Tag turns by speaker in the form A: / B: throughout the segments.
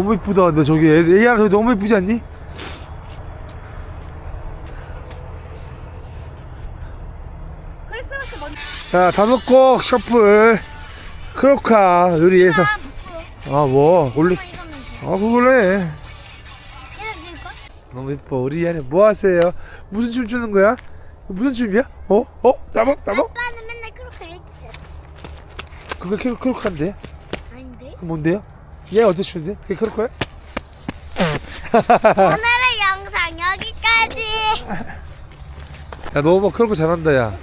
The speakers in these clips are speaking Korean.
A: 너무 이쁘다 근데 저기 AR 저기 너무 이쁘지 않니?
B: 크리스마스 먼저
A: 자 다섯 곡 셔플 크로카 요리에서 아뭐 올리 아 그걸로 해 너무 이뻐 우리 얘는 뭐 하세요? 무슨 춤 추는 거야? 무슨 춤이야? 어? 어? 따박 따박?
C: 아빠는 맨날 그렇게 얘기했어.
A: 그거 크로, 크로카인데?
C: 아닌데?
A: 그 뭔데요? 얘 어떻게 추는데? 그게 크로카야?
C: 오늘의 영상 여기까지.
A: 야 너뭐 크로카 잘한다 야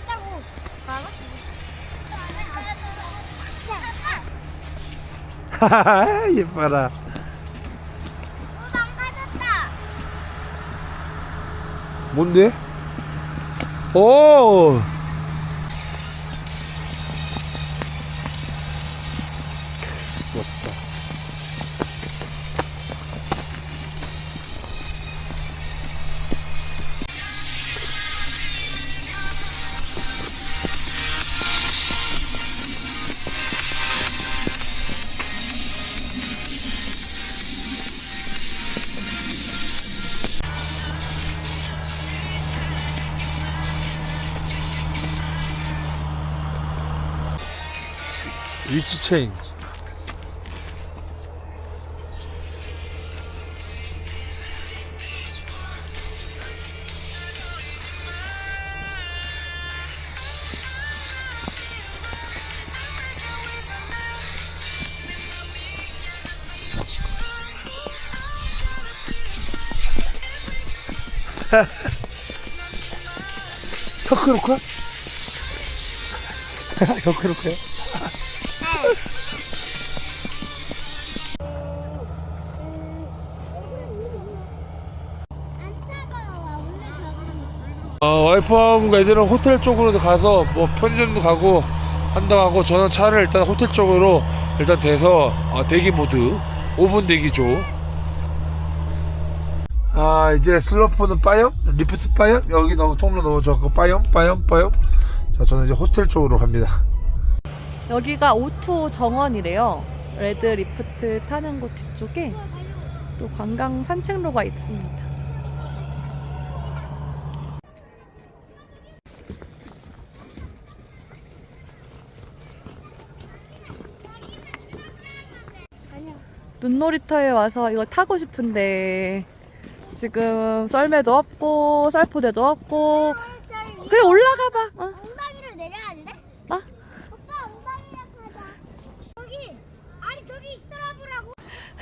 A: 하하하 예뻐라
C: 우산 빠졌다.
A: 뭔데? 오! 위치 체인지. 턱크로카? 턱크로카요? 어, 와이프하고 애들은 호텔 쪽으로 가서 뭐 편의점도 가고 한다고 하고 저는 차를 일단 호텔 쪽으로 일단 대서 어, 대기 모드 5분 대기죠 아 이제 슬로프는 빠염? 리프트 빠염? 여기 너무 통로 너무 좋고 빠염 빠염 빠염. 자 저는 이제 호텔 쪽으로 갑니다
B: 여기가 오투 정원이래요. 레드 리프트 타는 곳 뒤쪽에 또 관광 산책로가 있습니다. 눈놀이터에 와서 이거 타고 싶은데 지금 썰매도 없고 썰포대도 없고 그냥 올라가 봐. 어.
C: 엉덩이를 내려야 돼?
B: 어?
C: 오빠 엉덩이랑 가자. 저기 아니 저기 있더라고라고.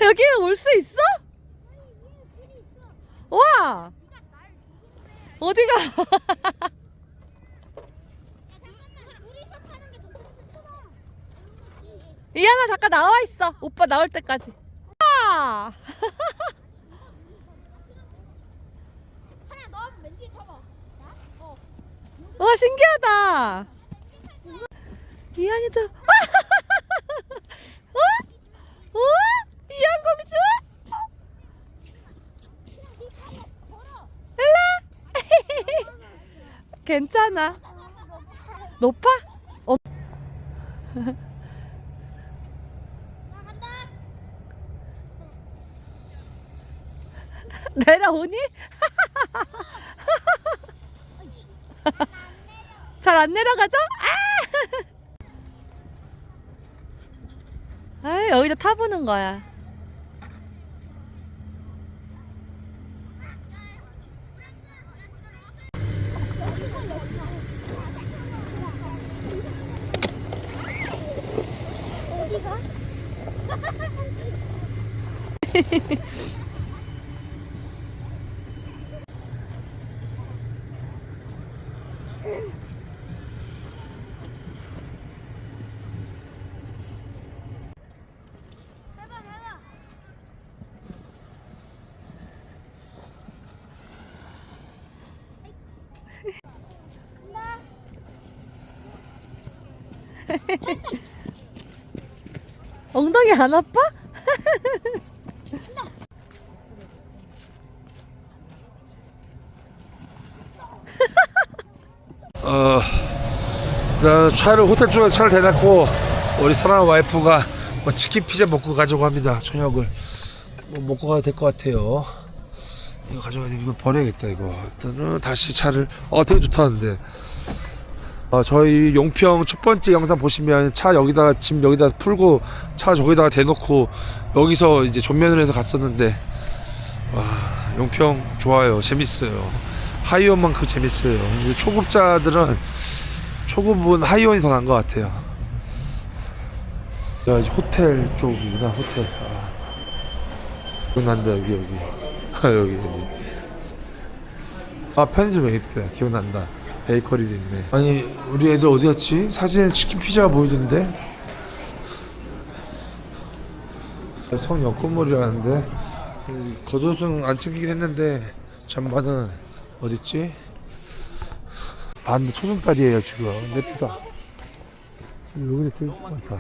B: 여기 올 수 있어? 와! 어디가? 이하나 잠깐 나와 있어. 오빠 나올 때까지. 와!
C: 하나.
B: 와 신기하다. 이한이도. 어? 어? 이한 공주? 일라. 괜찮아. 높아? 어. 내려오니? 잘 안 내려가죠? 아! 아, 여기도 타보는 거야.
C: 어디가? 해봐 해봐.
B: 엉덩이 안 아파?
A: 어, 나 차를 호텔 쪽에 차를 대놨고 우리 사랑하는 와이프가 뭐 치킨 피자 먹고 가자고 합니다 저녁을 뭐 먹고 가도 될 것 같아요. 이거 가져가야 돼. 이거 버려야겠다 이거. 일단은 다시 차를 어 되게 좋다는데. 어, 저희 용평 첫 번째 영상 보시면 차 여기다가 짐 여기다 풀고 차 저기다가 대놓고 여기서 이제 전면을 해서 갔었는데 와 용평 좋아요 재밌어요 하이원만큼 재밌어요 초급자들은 초급은 하이원이 더 나은 것 같아요. 야 이제 호텔 쪽이구나 호텔. 아. 기억난다 여기 여기. 아 여기 여기. 아 편의점 여기 있다. 기억난다. 베이커리도 있네. 아니 우리 애들 어디 갔지? 사진에 치킨 피자가 보이던데? 성 여권몰이라는데. 겉옷은 안 챙기긴 했는데 잠바는 어딨지? 반도 초승달이에요 지금. 예쁘다. 여기도 되게 많다.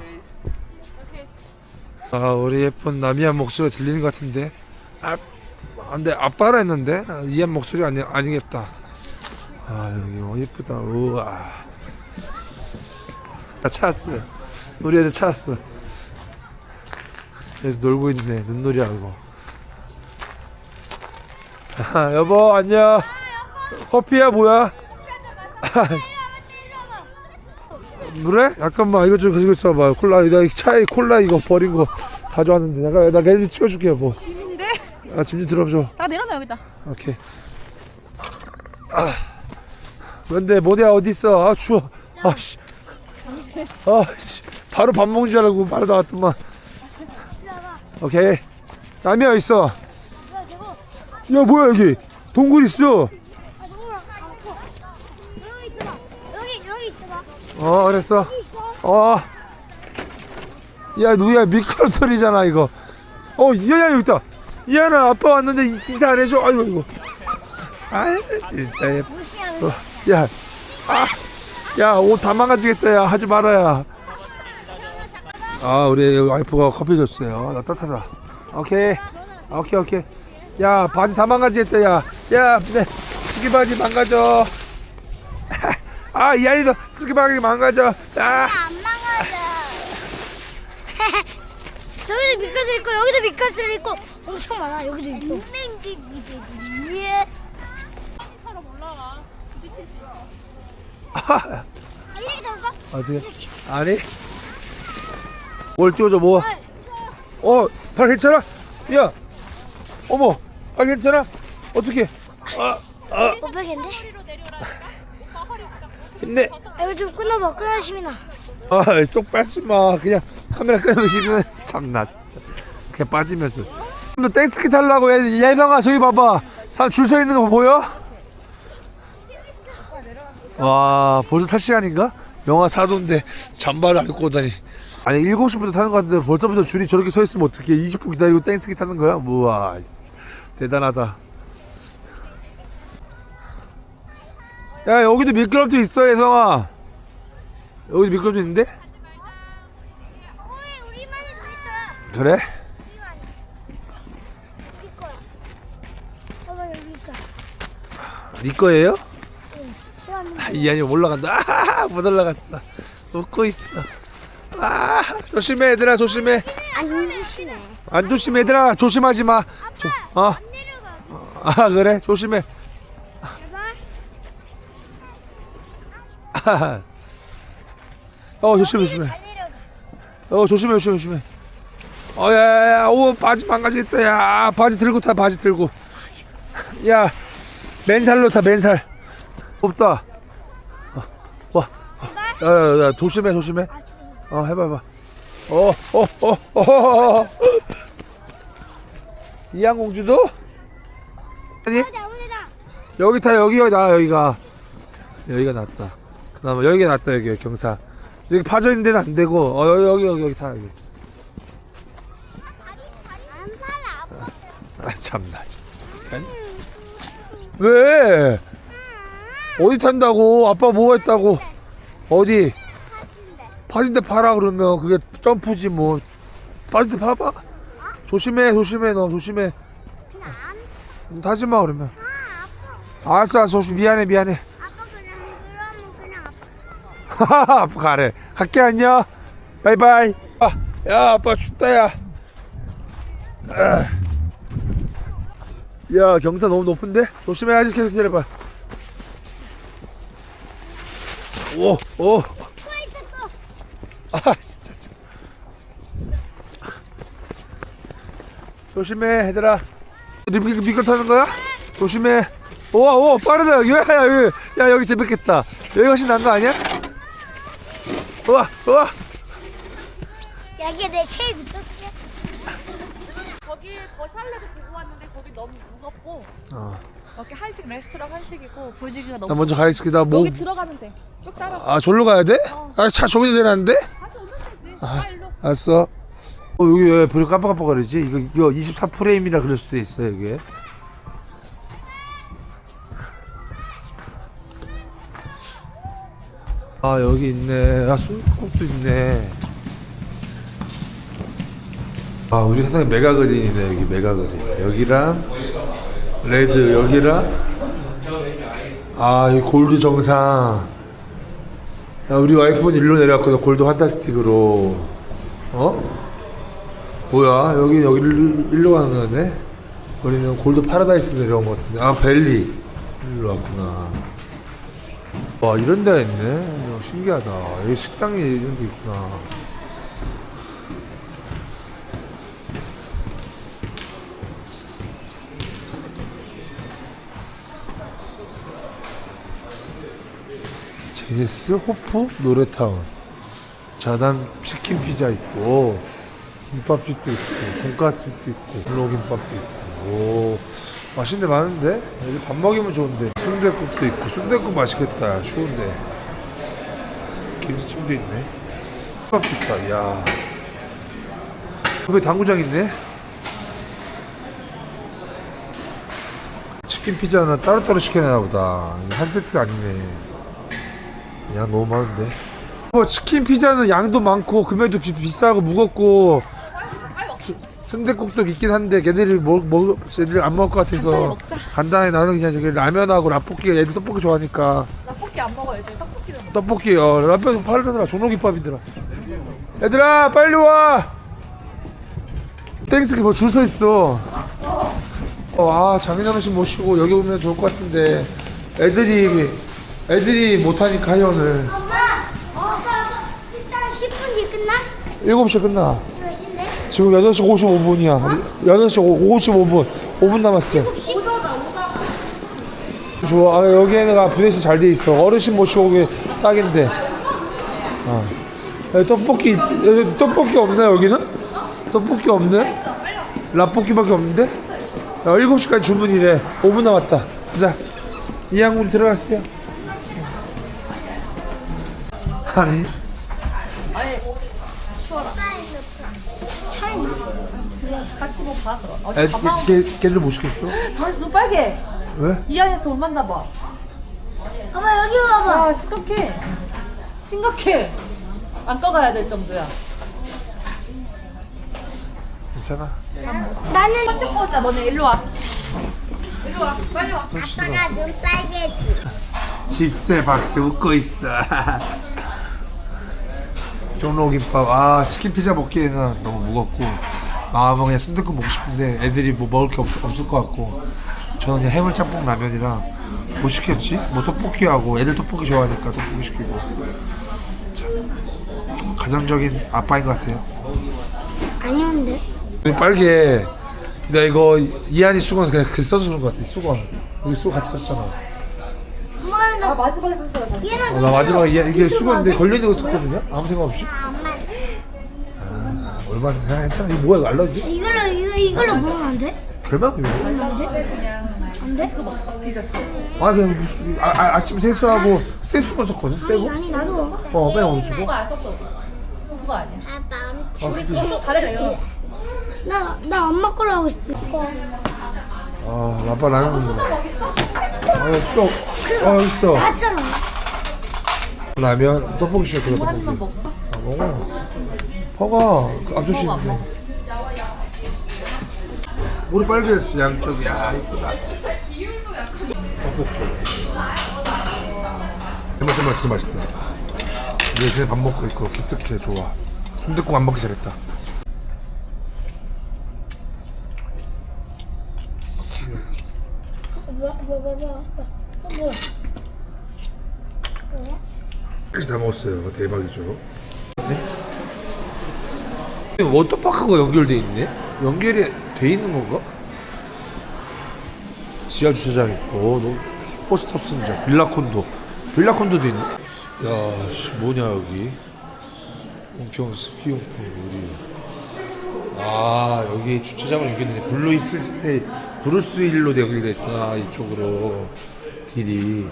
A: 아 우리 예쁜 남이한 목소리가 들리는 것 같은데. 아 안돼 아빠라 했는데? 아, 이한 목소리 아니 아니겠다. 아 여기 어 예쁘다. 우와 나 찾았어. 우리 애들 찾았어. 여기서 놀고 있네 눈놀이하고. 아, 여보 안녕. 커피야 뭐야 그래? 잠깐만 이거 좀 가지고 있어봐. 콜라 나 차에 콜라 이거 버린 거 가져왔는데 내가 나 걔들 찍어줄게 여보
B: 짐인데?
A: 아 짐 좀 들어줘
B: 나 내려놔 여기다.
A: 오케이. 아. 근데 모대야 어디 있어? 아 추워. 아씨. 아씨. 바로 밥 먹는 줄 알고 바로 나왔더만. 오케이. 남이 어디 있어. 야 뭐야 여기? 동굴 있어
C: 아 동물아 가고 여기 있어봐 여기 여기 있 어
A: 그랬어
C: 어.
A: 야, 누야 미끄럼틀이잖아 이거. 어, 야야 여기 있다. 이하나 아빠 왔는데 이- 인사 안 해줘. 아이고 이거. 아, 진짜.
C: 무시하는
A: 어, 야, 아, 야, 옷 다 망가지겠다. 야, 하지 말아야. 아, 우리 와이프가 커피 줬어요. 나 따뜻하다. 오케이, 오케이, 오케이. 야, 바지 다 망가지겠다. 야, 야, 네, 스키 바지 망가져. 아, 이 아이도 스키 바지 망가져. 아.
C: 안 망하자 저기도 미끄러져 있고 여기도 미끄러져 있고 엄청 많아 여기도 있고 냉냉지 집에 위에 아, 이렇게 나올까?
A: 어떻게? 아니? 뭘 찍어줘 뭐? 어, 발 괜찮아? 야, 어머, 발 괜찮아? 어떻게? 아, 아,
C: 오백인데?
A: 힘내.
C: 아, 이거 좀 끊어봐 나
A: 아, 쏙 빠지 마. 그냥 카메라 끄면서 참나 진짜. 그냥 빠지면서. 너 땡스키 타려고 얘, 얘랑아 저기 봐봐. 사람 줄 서 있는 거 보여? 와, 벌써 탈 시간인가? 영하 4도인데 잠바를 안 입고 오다니. 아니 7시부터 타는 거 같은데 벌써부터 줄이 저렇게 서 있으면 어떡해 20분 기다리고 땡스키 타는 거야? 우와 대단하다 야 여기도 미끄럼틀 있어 예성아. 여기도 미끄럼틀 있는데?
C: 우리만의 소리다.
A: 그래?
C: 여기 거야. 봐봐 여기 있어
A: 네 거예요?
C: 아,
A: 이 안이 올라간다. 아, 못 올라갔어. 웃고 있어. 아 조심해 얘들아 조심해.
C: 안 주시네
A: 안 조심해 얘들아. 조심하지 마. 조, 어?
C: 안 내려가
A: 아 그래? 조심해
C: 제발
A: 어 조심해 조심해. 어 조심해 조심해 조심해. 어야야야 오 바지 망가지겠다. 야 바지 들고 타 바지 들고. 야 맨살로 타 맨살. 없다. 어, 와. 야야 야 조심해 조심해.
C: 아 좀.
A: 어 해봐 해봐. 어어어어 이양공주도? 아니?
C: 어디 아무데나
A: 여기 타 여기 여기 나 여기가. 여기가 낫다 그나마 여기가 낫다 여기 여기 경사. 여기 파져 있는 데는 안 되고 어 여기 여기 여기, 여기 타 여기.
C: 아
A: 참나 왜? 어디 탄다고? 아빠 뭐 했다고? 어디? 파진대 파라 그러면. 그게 점프지 뭐. 파진대 파봐. 조심해 조심해 너 조심해. 타지 마 그러면. 알았어 알았어. 조심 미안해 미안해
C: 아빠 그냥 그러면 그냥 아파
A: 아빠 가래. 갈게 안녕. 바이바이. 아, 야 아빠 춥다 야. 아, 야 경사 너무 높은데? 조심해 아직 계속 기다려봐. 오 오. 아 진짜 조심해 얘들아. 니 미, 미끌 타는 거야? 조심해. 우와 오 빠르다. 여기 야, 야 여기 재밌겠다. 여기 훨씬 나은 거 아니야? 우와 우와
C: 여기에 내 제일 밑었어.
B: 거기 더 샬레도 보고 왔는데 거기 너무 무겁고
A: 어.
B: 이렇게 한식 레스토랑 한식이고 분위기가 너무
A: 나 먼저 가 있을게 나뭐
B: 여기 들어가면 돼. 쭉 따라서.
A: 아 졸로 가야 돼?
B: 어.
A: 아차 저기서 내놨는데?
B: 다시 오면 되지.
A: 아.
B: 아, 일로.
A: 알았어 어 여기 왜 불이 깜빡깜빡거리지? 이거 이거 24 프레임이라 그럴 수도 있어 여기 아 여기 있네. 아 숨국도 있네. 아 우리 세상에 메가그린이네 여기 메가그린. 여기랑 레드 여기랑? 아 이 골드 정상. 야, 우리 와이프는 일로 내려왔거든 골드 판타스틱으로. 어? 뭐야? 여기 여기를 일로 가는 거네? 우리는 골드 파라다이스 내려온 것 같은데. 아 벨리. 일로 왔구나 와 이런 데가 있네. 어, 신기하다. 여기 식당이 이런 게 있구나. 제네스 호프 노래타운. 자단 치킨 피자 있고 김밥집도 있고 돈가스집도 있고 블로김밥도 있고. 오 맛있는 데 많은데? 여기 밥 먹이면 좋은데. 순대국도 있고 순대국 맛있겠다. 추운데. 김치찜도 있네. 김밥도 있다. 야. 여기 당구장 있네? 치킨 피자는 따로따로 시켜내나 보다. 한 세트가 아니네. 양 너무 많은데. 뭐 치킨 피자는 양도 많고 금액도 비, 비싸고 무겁고. 수- 순댓국도 있긴 한데 걔들이 먹, 먹, 애들 안 먹을 것 같아서
B: 간단히 먹자.
A: 간단히 나는 그냥 저기 라면하고 라볶이 애들 떡볶이 좋아하니까
B: 떡볶이 안 먹어야지. 떡볶이는 먹어.
A: 떡볶이 어 라면 팔더라 종로김밥이더라 얘들아 빨리 와 땡스기 뭐 줄 서 있어 어아 장인어르신 모시고 여기 오면 좋을 것 같은데 애들이 애들이 못하니까 하연을
C: 엄마, 아빠, 일단 10분 뒤 끝나?
A: 7시에 끝나? 지금 8시 55분이야 8시 55분 5분 남았어 좋아 아, 여기에는 부대시 잘 돼 있어 어르신 모시고 오기 딱인데 어. 여기 떡볶이 떡볶이 없나 여기는? 떡볶이 없네? 라볶이밖에 없는데? 야, 7시까지 주문이래 5분 남았다 자 이양군 들어갔어요 아니
B: 아니 추워라. 지금 같이 뭐 봐 그럼.
A: 애,
B: 어제 밥 먹은
A: 걔, 걔들 못 시켰어?
B: 당신 눈 빨개.
A: 왜?
B: 이 안에 돈 많나 봐.
C: 엄마 여기 와봐.
B: 아 심각해. 심각해. 안 떠가야 될 정도야.
A: 괜찮아
C: 나는
B: 씻고 오자. 너네 일로 와. 일로 와. 빨리 와.
C: 아빠가 눈 빨개지.
A: 집세 박세 웃고 있어. 종로김밥 아 치킨 피자 먹기에는 너무 무겁고 마음은 그냥 순댓국 먹고 싶은데 애들이 뭐 먹을 게 없, 없을 것 같고 저는 그냥 해물 짬뽕 라면이랑 뭐 시켰지? 뭐 떡볶이하고 애들 떡볶이 좋아하니까 떡볶이 시키고 참 가정적인 아빠인 것 같아요.
C: 아니었는데.
A: 빨개 나 이거 이한이 수건 그냥 그 그런 것 같아 수건 여기 수건 같이 썼잖아.
C: 아나
B: 마지막에 샀어요. 다시.
A: 어, 나 마지막에 이게, 이게 수건인데 걸려있는 거 썼거든요? 아무 생각 없이
C: 엄마
A: 얼마나 그냥 괜찮아 이거 뭐야 이거 알러지?
C: 이걸로 이거 이걸로 먹으면 안 돼?
A: 별말 이거
C: 안 돼?
A: 아 그냥 무슨 아, 아, 아침 세수하고 새 수건 썼거든 새거?
C: 아니 나도.
A: 어 맨 오른쪽으로
B: 그거 안 썼어. 그거 아니야.
C: 아빠.
B: 우리 그거 써 다들 내려.
C: 나나 엄마 걸로 하고 싶어.
A: 아 아빠 라면 먹는
B: 수저
A: 거
B: 거기 있어?
A: 아 여기 여기 있어.
C: 맞잖아.
A: 라면 떡볶이 시켜 그래
B: 한
A: 떡볶이. 아 먹어? 퍼가 그 앞접시 있는데 우리 빨개졌어 양쪽이. 야 이쁘다. 떡볶이. 정말 정말 진짜 맛있다. 이제 그냥 밥 먹고 있고 기특해 좋아. 순댓국 안 먹기 잘했다 끝이 다 먹었어요. 대박이죠. 네? 워터파크가 연결돼 있네? 연결이 돼 있는 건가? 지하 주차장 있고, 너 슈퍼스탑 승장, 빌라 콘도, 빌라 콘도도 있네. 야, 씨, 뭐냐 여기? 용평 스키용품 우리. 아 여기 주차장을 연결돼 블루 이슬 스테이 브루스 힐로 연결돼 있어 이쪽으로 길이.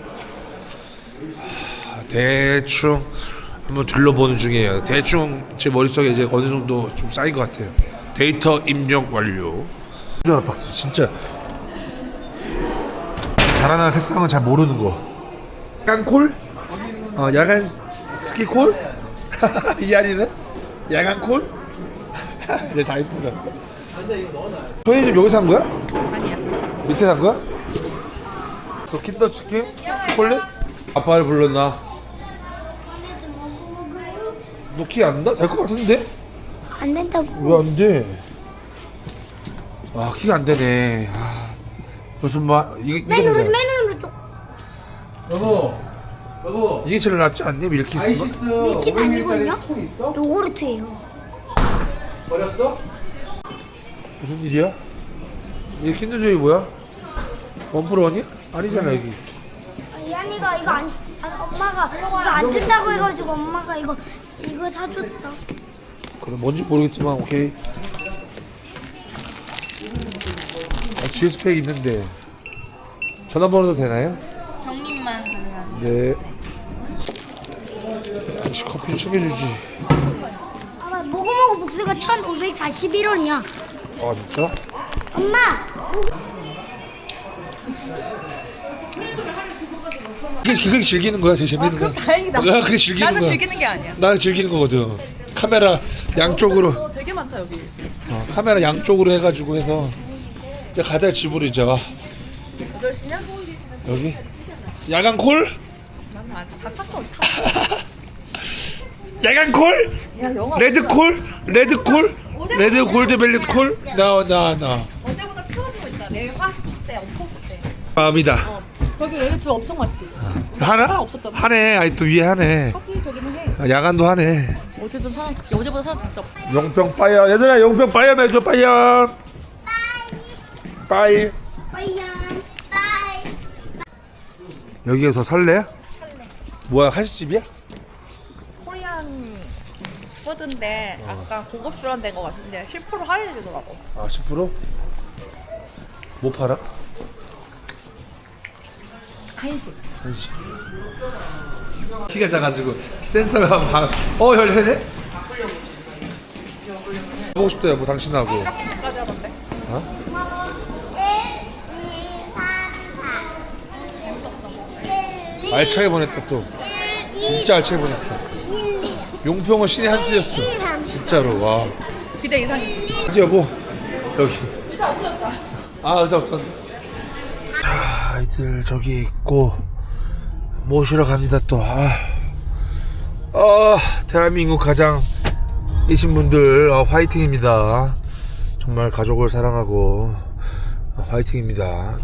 A: 대충 한번 둘러보는 중이에요. 대충 제 머릿속에 이제 어느 정도 좀 쌓인 것 같아요. 데이터 입력 완료. 진짜 박수 진짜 자라나는 새싹은 잘 모르는 거. 야간 콜? 어 야간 스키 콜? 이한이는 야간 콜? 이제 다 이쁘다. 편의점 여기 산 거야?
B: 아니야.
A: 밑에 산 거야? 그 킨더 치킨? 콜레? 아빠를 불렀나? 너키안 나? 될것 같은데?
C: 안 된다고.
A: 왜 안 돼? 아 키가 안 되네. 아, 무슨 말 이게 이게
C: 맨 오른
A: 되잖아.
C: 맨 오른쪽.
D: 여보, 여보.
A: 이게 제일 낫지 않니? 밀키스가?
D: 아이시스
C: 밀키스 아니거든요?
D: 500ml짜리 통 있어?
C: 요구르트예요.
D: 버렸어?
A: 무슨 일이야? 이게 킨더조이 뭐야? 원프로원이야? 아니잖아 여기.
C: 이한이가 이거 안 아, 엄마가 이거 안 준다고 해가지고 엄마가 이거 이거 사줬어.
A: 그래 뭔지 모르겠지만 오케이. 아, GS 팩 있는데 전화번호도 되나요?
B: 정립만 가능하세요.
A: 네. 역시 커피 좀 챙겨주지.
C: 아마 모구모구 복수가 1,541원이야.
A: 아 진짜?
C: 엄마.
A: 그게, 그게 즐기는 거야 제일 재밌는 거야.
B: 다행 이다.
A: 아, 그게 즐기는
B: 나는
A: 거야.
B: 즐기는 게 아니야.
A: 나는 즐기는 거거든. 카메라 양쪽으로
B: 어, 되게 많다 여기.
A: 어, 카메라 양쪽으로 해가지고 해서 이제 가자 집으로 이제 와
B: 8시냐?
A: 여기 야간 콜?
B: 난다 탔어.
A: 야간 콜?
B: 야 영화
A: 레드 콜? 레드 콜? 레드 골드벨리 콜? 나나 나.
B: 어제보다 추워지고 있다. 내일 화식 때 엄청 춥대.
A: 마음이다.
B: 어. 저기 레드 줄 엄청 많지.
A: 하나?
B: 없었잖아.
A: 하네. 아니 또 위에 하네.
B: 하긴 저기는 해.
A: 아, 야간도 하네.
B: 어제도 사람 어제보다 사람 진짜.
A: 용평 빠이어 얘들아 용평 빠이어. 빠이.
C: 빠이양. 빠이.
A: 여기에서 설레? 뭐야 한식집이야?
B: 코리안 푸드인데 약간 고급스러운 데인 것 같은데 10% 할인 주더라고.
A: 아 10%? 뭐 팔아?
B: 한식.
A: 한식. 키가 작아지고 센서가 막 어, 열리네? 보고 싶다 여보 당신하고
B: 까지 하던데.
A: 어?
C: 1, 2, 3, 4.
A: 알차게 보냈다 또 진짜 알차게 보냈다 용평은 신의 한 수였어 진짜로 와
B: 기대 이상이지.
A: 이제 여보 여기
B: 의자 없어졌다.
A: 아 의자 없었네 자 아이들 저기 있고 모시러 갑니다 또 아. 어, 대한민국 가장 이신 분들 어, 화이팅입니다 정말 가족을 사랑하고 어, 화이팅입니다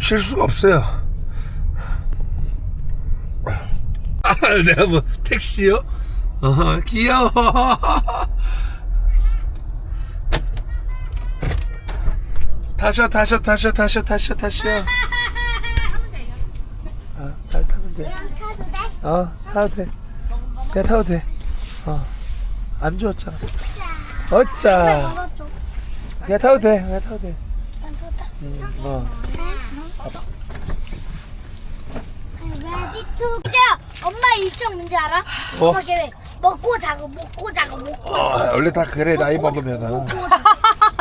A: 쉴 수가 없어요 아, 내가 뭐 택시요? 어, 귀여워 타셔 타셔 타셔 타셔 타셔 타셔 아, 잘 타면 돼. 어, 타도 돼. 그냥 타도 돼. 어, 안 주웠잖아. 어짜. 그냥 타도 돼. 그냥 타도 돼. 음, 어.
C: 레디 투. 진짜 엄마 일정 뭔지 알아?
A: 뭐?
C: 엄마 계획. 먹고 자고 먹고 자고 먹고
A: 어, 원래 다 그래 나이 먹으면은.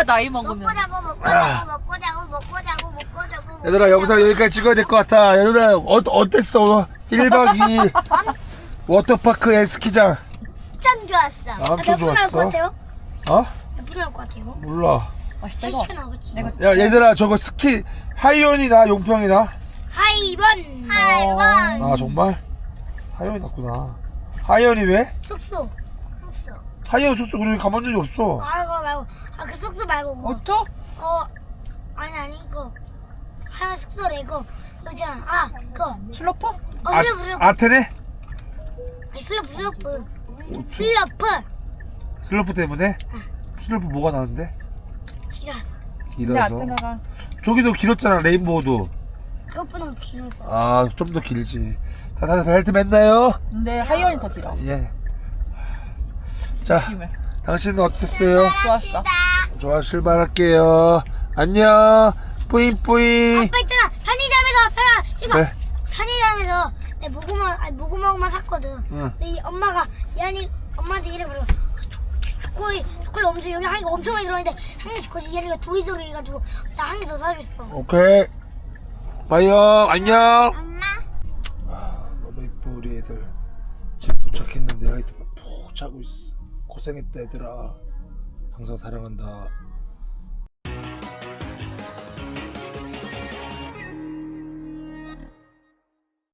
B: 나이
C: 먹고
B: 먹으면.
C: 자고 먹고 자고 먹고 자고 먹고 자고 먹고 자고
A: 얘들아 영상 여기까지 찍어야 될 것 같아. 얘들아 어, 어땠어? 1박 2일 워터파크 앤 스키장.
C: 엄청 좋았어.
A: 아, 엄청
C: 몇분 나올 것
A: 좋았어?
C: 같아요?
A: 어?
C: 몇분 나올 것 같아요?
A: 몰라.
B: 맛있다
C: 한
B: 이거.
C: 시간 나오겠지.
B: 내가
A: 야 얘들아 저거 스키 하이온이나 용평이나?
C: 하이번 하이번
A: 아 정말? 하이온이 났구나. 하이온이 왜?
C: 숙소
A: 하이온 숙소 우리 가본 적이 없어.
C: 말고 말고 아 그 숙소 말고 그거.
B: 어쩌?
C: 어 아니 아니 이거 하얀 숙소 레고 그거 있잖아 아 그거
B: 슬로퍼?
C: 어
A: 아,
C: 슬러프 슬러프
A: 아테네? 오, 스-
C: 슬러프
A: 슬로프 때문에? 슬로프 뭐가 나는데?
C: 길어서
B: 근데
A: 길어서
B: 아테나가
A: 저기도 길었잖아 레인보우도
C: 그것보다 길었어
A: 아 좀 더 길지 다 다들 벨트 맸나요?
B: 근데 하이언이 더 길어.
A: 예. 자. 당신은 어땠어요?
B: 좋았어.
A: 좋아, 출발할게요. 안녕. 뿌잉뿌잉.
C: 아빠 있잖아 편의점에서 편하 지금
A: 네.
C: 편의점에서 내 모구마 아니 모구마구마 샀거든
A: 응.
C: 근데 이 엄마가 얘한이 엄마한테 이래 그러고 초콜릿 초콜릿 엄청 여기 한 개 엄청 많이 들어있는데 한개 초콜릿 얘네가 도리도리 해가지고 나 한 개 더 사줬어
A: 오케이. 봐요. 안녕.
C: 엄마
A: 아, 너무 이뻐, 우리 애들. 집에 도착했는데 아이들 푹 자고 있어. 고생했다, 얘들아. 항상 사랑한다.